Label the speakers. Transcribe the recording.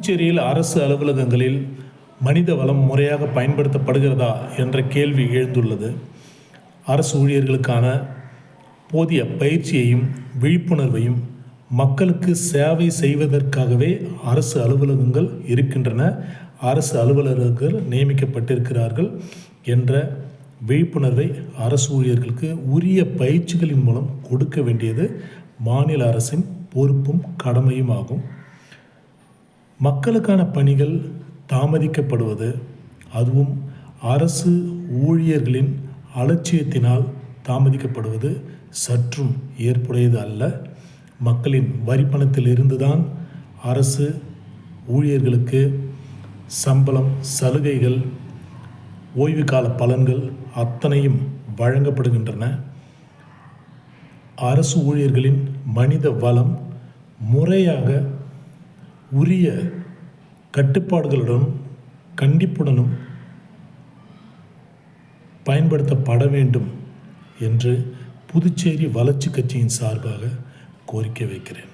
Speaker 1: புதுச்சேரியில் அரசு அலுவலகங்களில் மனித வளம் முறையாக பயன்படுத்தப்படுகிறதா என்ற கேள்வி எழுந்துள்ளது. அரசு ஊழியர்களுக்கான போதிய பயிற்சியையும் விழிப்புணர்வையும் மக்களுக்கு சேவை செய்வதற்காகவே அரசு அலுவலகங்கள் இருக்கின்றன. அரசு அலுவலர்கள் நியமிக்கப்பட்டிருக்கிறார்கள் என்ற விழிப்புணர்வை அரசு ஊழியர்களுக்கு உரிய பயிற்சிகளின் மூலம் கொடுக்க வேண்டியது மாநில அரசின் பொறுப்பும் கடமையும் ஆகும். மக்களுக்கான பணிகள் தாமதிக்கப்படுவது அதுவும் அரசு ஊழியர்களின் அலட்சியத்தினால் தாமதிக்கப்படுவது சற்றும் ஏற்புடையது அல்ல. மக்களின் வரிப்பணத்திலிருந்து தான் அரசு ஊழியர்களுக்கு சம்பளம் சலுகைகள் ஓய்வு கால பலன்கள் அத்தனையும் வழங்கப்படுகின்றன. அரசு ஊழியர்களின் மனித வளம் முறையாக உரிய கட்டுப்பாடுகளுடன் கண்டிப்புடனும் பயன்படுத்தப்பட வேண்டும் என்று புதுச்சேரி வளர்ச்சி கட்சியின் சார்பாக கோரிக்கை வைக்கிறேன்.